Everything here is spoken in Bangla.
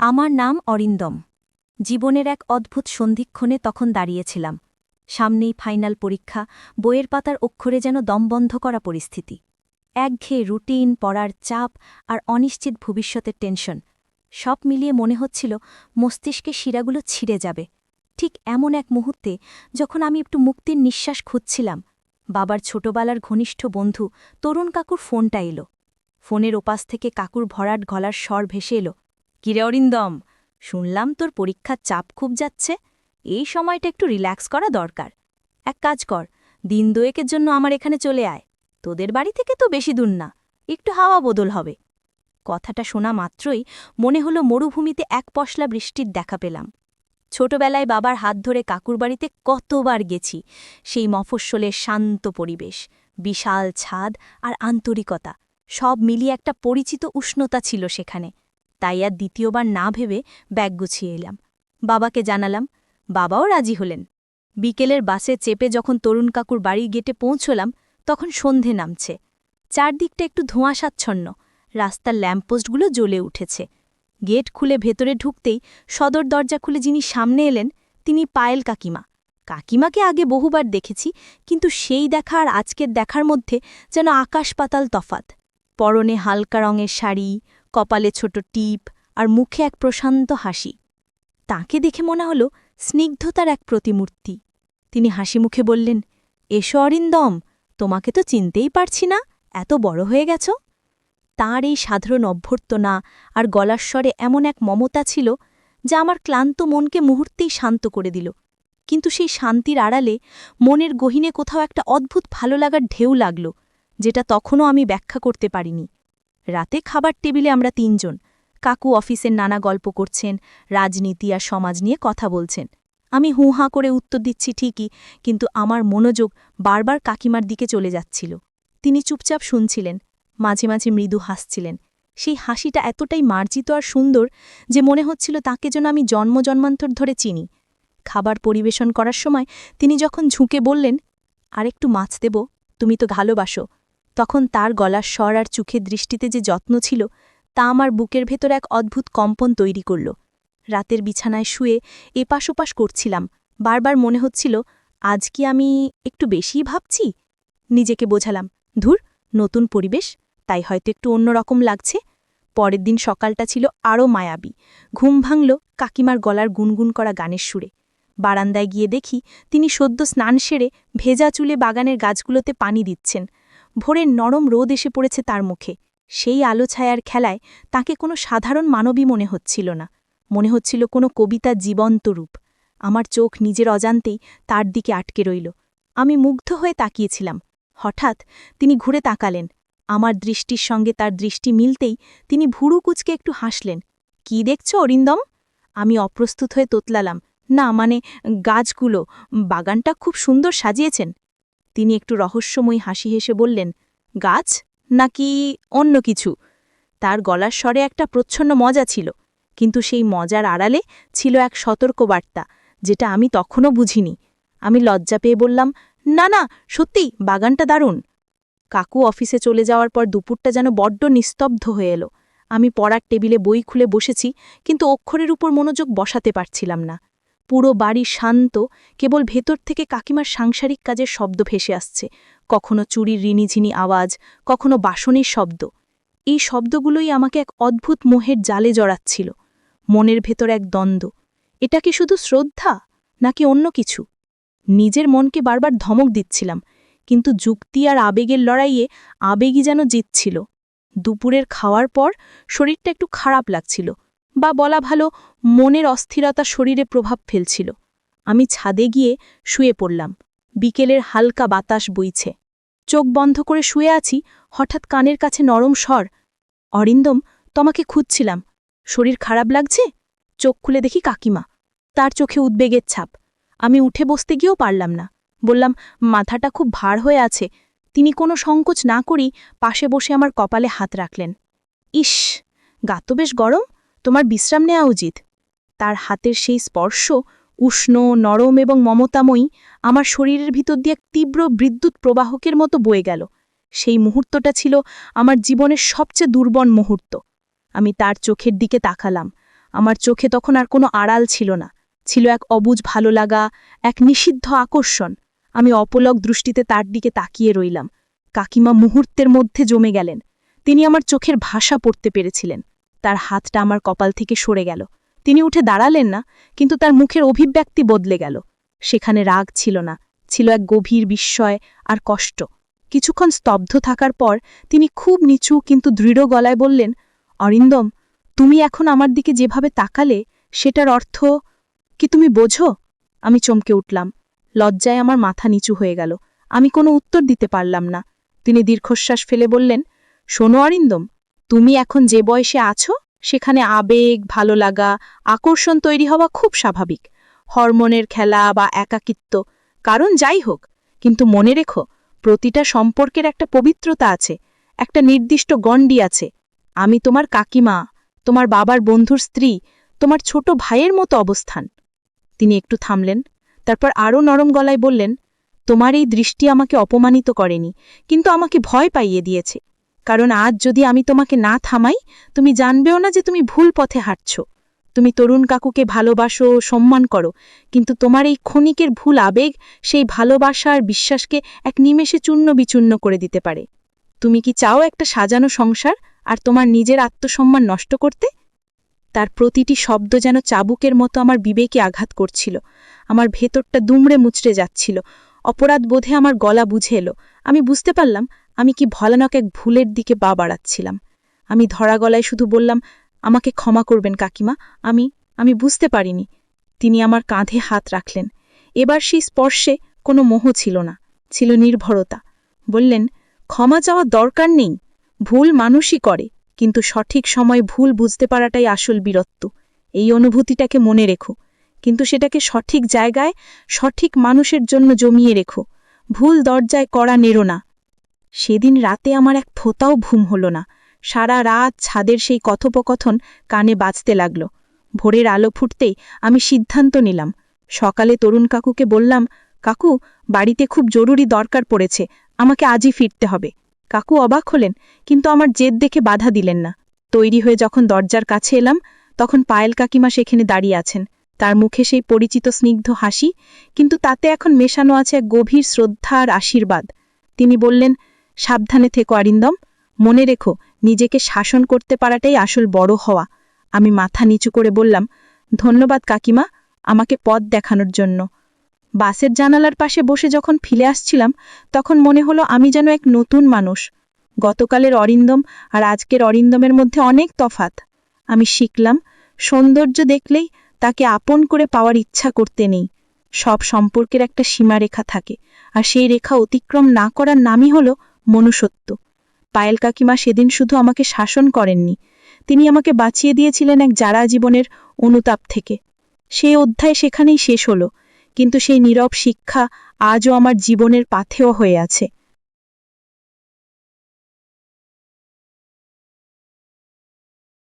আমার নাম অরিন্দম। জীবনের এক অদ্ভুত সন্ধিক্ষণে তখন দাঁড়িয়েছিলাম। সামনেই ফাইনাল পরীক্ষা, বইয়ের পাতার অক্ষরে যেন দমবন্ধ করা পরিস্থিতি। একঘেয়ে রুটিন, পড়ার চাপ আর অনিশ্চিত ভবিষ্যতের টেনশন, সব মিলিয়ে মনে হচ্ছিল মস্তিষ্কে শিরাগুলো ছিঁড়ে যাবে। ঠিক এমন এক মুহূর্তে যখন আমি একটু মুক্তির নিঃশ্বাস খুঁজছিলাম, বাবার ছোটবেলার ঘনিষ্ঠ বন্ধু তরুণ কাকুর ফোনটা এলো। ফোনের ওপাশ থেকে কাকুর ভরাট গলার স্বর ভেসে এলো কিরে অরিন্দম, শুনলাম তোর পরীক্ষার চাপ খুব যাচ্ছে। এই সময়টা একটু রিল্যাক্স করা দরকার। এক কাজ কর, দিন দুয়েকের জন্য আমার এখানে চলে আয়। তোদের বাড়ি থেকে তো বেশি দূর না, একটু হাওয়া বদল হবে। কথাটা শোনা মাত্রই মনে হলো মরুভূমিতে এক পশলা বৃষ্টির দেখা পেলাম। ছোটবেলায় বাবার হাত ধরে কাকুর বাড়িতে কতবার গেছি, সেই মফস্বলের শান্ত পরিবেশ, বিশাল ছাদ আর আন্তরিকতা, সব মিলিয়ে একটা পরিচিত উষ্ণতা ছিল সেখানে। তাই আর দ্বিতীয়বার না ভেবে ব্যাগ গুছিয়ে এলাম। বাবাকে জানালাম, বাবাও রাজি হলেন। বিকেলের বাসে চেপে যখন তরুণ কাকুর বাড়ির গেটে পৌঁছলাম, তখন সন্ধে নামছে। চারদিকটা একটু ধোঁয়াশাচ্ছন্ন, রাস্তার ল্যাম্পপোস্টগুলো জ্বলে উঠেছে। গেট খুলে ভেতরে ঢুকতেই সদর দরজা খুলে যিনি সামনে এলেন, তিনি পায়েল কাকিমা। কাকিমাকে আগে বহুবার দেখেছি, কিন্তু সেই দেখা আর আজকের দেখার মধ্যে যেন আকাশ পাতাল তফাত। পরনে হালকা রঙের শাড়ি কপালে ছোট টিপ আর মুখে এক প্রশান্ত হাসি। তাকে দেখে মনে হল স্নিগ্ধতার এক প্রতিমূর্তি। তিনি হাসি মুখে বললেন, এসো অরিন্দম, তোমাকে তো চিনতেই পারছি না, এত বড় হয়ে গেছ? তাঁর এই সাধারণ অভ্যর্থনা আর গলার স্বরে এমন এক মমতা ছিল যা আমার ক্লান্ত মনকে মুহূর্তেই শান্ত করে দিল। কিন্তু সেই শান্তির আড়ালে মনের গহিনে কোথাও একটা অদ্ভুত ভালো লাগার ঢেউ লাগল, যেটা তখনও আমি ব্যাখ্যা করতে পারিনি। রাতে খাবার টেবিলে আমরা তিনজন। কাকু অফিসের নানা গল্প করছেন, রাজনীতি আর সমাজ নিয়ে কথা বলছেন। আমি হুঁ হাঁ করে উত্তর দিচ্ছি ঠিকই, কিন্তু আমার মনোযোগ বারবার কাকিমার দিকে চলে যাচ্ছিল। তিনি চুপচাপ শুনছিলেন, মাঝে মাঝে মৃদু হাসছিলেন। সেই হাসিটা এতটাই মার্জিত আর সুন্দর যে মনে হচ্ছিল তাকে যেন আমি জন্ম জন্মান্তর ধরে চিনি। খাবার পরিবেশন করার সময় তিনি যখন ঝুঁকে বললেন আর একটু মাছ দেব, তুমি তো ভালোবাসো। তখন তার গলার স্বর আর চোখের দৃষ্টিতে যে যত্ন ছিল, তা আমার বুকের ভেতর এক অদ্ভুত কম্পন তৈরি করল। রাতের বিছানায় শুয়ে এপাশ ওপাশ করছিলাম, বারবার মনে হচ্ছিল, আজ কি আমি একটু বেশিই ভাবছি? নিজেকে বোঝালাম, ধুর, নতুন পরিবেশ, তাই হয়তো একটু অন্যরকম লাগছে। পরের দিন সকালটা ছিল আরও মায়াবী, ঘুম ভাঙল কাকিমার গলার গুনগুন করা গানের সুরে। বারান্দায় গিয়ে দেখি, তিনি সদ্য স্নান সেরে ভেজা চুলে বাগানের গাছগুলোতে পানি দিচ্ছেন। ভোরের নরম রোদ এসে পড়েছে তার মুখে। সেই আলো ছায়ার খেলায় তাকে কোনো সাধারণ মানবী মনে হচ্ছিল না। মনে হচ্ছিল কোনো কবিতা জীবন্ত রূপ। আমার চোখ নিজের অজান্তেই তার দিকে আটকে রইল। আমি মুগ্ধ হয়ে তাকিয়েছিলাম। হঠাৎ তিনি ঘুরে তাকালেন। আমার দৃষ্টির সঙ্গে তার দৃষ্টি মিলতেই তিনি ভুরু কুচকে একটু হাসলেন। কি দেখছ, অরিন্দম? আমি অপ্রস্তুত হয়ে তোতলালাম। না মানে গাছগুলো, বাগানটা খুব সুন্দর সাজিয়েছেন। তিনি একটু রহস্যময়ী হাসি হেসে বললেন, গাছ? নাকি অন্য কিছু? তার গলার স্বরে একটা প্রচ্ছন্ন মজা ছিল, কিন্তু সেই মজার আড়ালে ছিল এক সতর্ক বার্তা যেটা আমি তখনও বুঝিনি। আমি লজ্জা পেয়ে বললাম, না না, সত্যি, বাগানটা দারুণ। কাকু অফিসে চলে যাওয়ার পর দুপুরটা যেন বড্ড নিস্তব্ধ হয়ে এলো। আমি পড়ার টেবিলে বই খুলে বসেছি, কিন্তু অক্ষরের উপর মনোযোগ বসাতে পারছিলাম না। পুরো বাড়ি শান্ত, কেবল ভেতর থেকে কাকিমার সাংসারিক কাজের শব্দ ভেসে আসছে। কখনো চুরির রিনিঝিনি আওয়াজ, কখনো বাসনের শব্দ। এই শব্দগুলোই আমাকে এক অদ্ভুত মোহের জালে জড়াচ্ছিল। মনের ভেতর এক দ্বন্দ্ব। এটা কি শুধু শ্রদ্ধা, নাকি অন্য কিছু? নিজের মনকে বারবার ধমক দিচ্ছিলাম, কিন্তু যুক্তি আর আবেগের লড়াইয়ে আবেগই যেন জিতছিল। দুপুরের খাওয়ার পর শরীরটা একটু খারাপ লাগছিল। বা বলা ভালো, মনের অস্থিরতা শরীরে প্রভাব ফেলছিল। আমি ছাদে গিয়ে শুয়ে পড়লাম। বিকেলের হালকা বাতাস বইছে। চোখ বন্ধ করে শুয়ে আছি, হঠাৎ কানের কাছে নরম স্বর, অরিন্দম, তোমাকে খুঁজছিলাম। শরীর খারাপ লাগছে? চোখ খুলে দেখি কাকিমা। তার চোখে উদ্বেগের ছাপ। আমি উঠে বসতে গিয়েও পারলাম না। বললাম, মাথাটা খুব ভার হয়ে আছে। তিনি কোনো সংকোচ না করেই পাশে বসে আমার কপালে হাত রাখলেন। ইস, গা তো বেশ গরম। তোমার বিশ্রাম নেওয়া উচিত। তার হাতের সেই স্পর্শ উষ্ণ, নরম এবং মমতাময়ী আমার শরীরের ভিতর দিয়ে এক তীব্র বিদ্যুৎ প্রবাহকের মতো বয়ে গেল। সেই মুহূর্তটা ছিল আমার জীবনের সবচেয়ে দুর্বল মুহূর্ত। আমি তার চোখের দিকে তাকালাম। আমার চোখে তখন আর কোনো আড়াল ছিল না। ছিল এক অবুজ ভালো লাগা এক নিষিদ্ধ আকর্ষণ। আমি অপলক দৃষ্টিতে তার দিকে তাকিয়ে রইলাম। কাকিমা মুহূর্তের মধ্যে জমে গেলেন। তিনি আমার চোখের ভাষা পড়তে পেরেছিলেন। তার হাতটা আমার কপাল থেকে সরে গেল। তিনি উঠে দাঁড়ালেন না, কিন্তু তার মুখের অভিব্যক্তি বদলে গেল। সেখানে রাগ ছিল না, ছিল এক গভীর বিস্ময় আর কষ্ট। কিছুক্ষণ স্তব্ধ থাকার পর তিনি খুব নিচু কিন্তু দৃঢ় গলায় বললেন, অরিন্দম, তুমি এখন আমার দিকে যেভাবে তাকালে, সেটার অর্থ কি তুমি বোঝো? আমি চমকে উঠলাম। লজ্জায় আমার মাথা নিচু হয়ে গেল। আমি কোনো উত্তর দিতে পারলাম না। তিনি দীর্ঘশ্বাস ফেলে বললেন, শোনো অরিন্দম তুমি এখন যে বয়সে আছো, সেখানে আবেগ, ভালো লাগা, আকর্ষণ তৈরি হওয়া খুব স্বাভাবিক। হরমোনের খেলা বা একাকিত্ব, কারণ যাই হোক, কিন্তু মনে রেখো, প্রতিটা সম্পর্কের একটা পবিত্রতা আছে, একটা নির্দিষ্ট গণ্ডি আছে। আমি তোমার কাকিমা, তোমার বাবার বন্ধুর স্ত্রী, তোমার ছোট ভাইয়ের মতো অবস্থান। তিনি একটু থামলেন, তারপর আরও নরম গলায় বললেন, তোমার এই দৃষ্টি আমাকে অপমানিত করেনি, কিন্তু আমাকে ভয় পাইয়ে দিয়েছে। কারণ আজ যদি আমি তোমাকে না থামাই, তুমি জানবেও না যে তুমি ভুল পথে হাঁটছ। তুমি তরুণ কাকুকে ভালোবাসো, সম্মান করো, কিন্তু তোমার এই ক্ষণিকের ভুল আবেগ সেই ভালোবাসা আর বিশ্বাসকে এক নিমেষে চূর্ণ বিচূর্ণ করে দিতে পারে। তুমি কি চাও একটা সাজানো সংসার আর তোমার নিজের আত্মসম্মান নষ্ট করতে? তার প্রতিটি শব্দ যেন চাবুকের মতো আমার বিবেকে আঘাত করছিল। আমার ভেতরটা দুমড়ে মুচড়ে যাচ্ছিল। অপরাধ বোধে আমার গলা বুঝে এলো। আমি বুঝতে পারলাম, আমি কি ভয়ানক এক ভুলের দিকে বা বাড়াচ্ছিলাম। আমি ধরা গলায় শুধু বললাম, আমাকে ক্ষমা করবেন কাকিমা, আমি আমি বুঝতে পারিনি। তিনি আমার কাঁধে হাত রাখলেন। এবার সেই স্পর্শে কোনো মোহ ছিল না, ছিল নির্ভরতা। বললেন, ক্ষমা চাওয়া দরকার নেই, ভুল মানুষই করে, কিন্তু সঠিক সময় ভুল বুঝতে পারাটাই আসল বীরত্ব। এই অনুভূতিটাকে মনে রেখো কিন্তু সেটাকে সঠিক জায়গায়, সঠিক মানুষের জন্য জমিয়ে রেখো। ভুল দরজায় কড়া নেরো না। সেদিন রাতে আমার এক ফোতাও ঘুম হল না। সারা রাত ছাদের সেই কথোপকথন কানে বাজতে লাগল। ভোরের আলো ফুটতেই আমি সিদ্ধান্ত নিলাম। সকালে তরুণ কাকুকে বললাম, কাকু, বাড়িতে খুব জরুরি দরকার পড়েছে, আমাকে আজই ফিরতে হবে। কাকু অবাক হলেন, কিন্তু আমার জেদ দেখে বাধা দিলেন না। তৈরি হয়ে যখন দরজার কাছে এলাম, তখন পায়েল কাকিমা সেখানে দাঁড়িয়ে আছেন। তার মুখে সেই পরিচিত স্নিগ্ধ হাসি, কিন্তু তাতে এখন মেশানো আছে গভীর শ্রদ্ধা আর আশীর্বাদ। তিনি বললেন, সাবধানে থেকো অরিন্দম মনে রেখো, নিজেকে শাসন করতে পারাটাই আসল বড় হওয়া। আমি মাথা নিচু করে বললাম, ধন্যবাদ কাকিমা, আমাকে পথ দেখানোর জন্য। বাসের জানালার পাশে বসে যখন ফিরে আসছিলাম, তখন মনে হলো আমি যেন এক নতুন মানুষ। গতকালের অরিন্দম আর আজকের অরিন্দমের মধ্যে অনেক তফাত আমি শিখলাম, সৌন্দর্য দেখলেই তাকে আপন করে পাওয়ার ইচ্ছা করতে নেই। সব সম্পর্কের একটা সীমারেখা থাকে, আর সেই রেখা অতিক্রম না করার নামই হল মনুষ্যত্ব। পায়েল কাকিমা সেদিন শুধু আমাকে শাসন করেননি, তিনি আমাকে বাঁচিয়ে দিয়েছিলেন এক যারা জীবনের অনুতাপ থেকে। সেই অধ্যায় সেখানেই শেষ হলো, কিন্তু সেই নীরব শিক্ষা আজও আমার জীবনের পাথেও হয়ে আছে।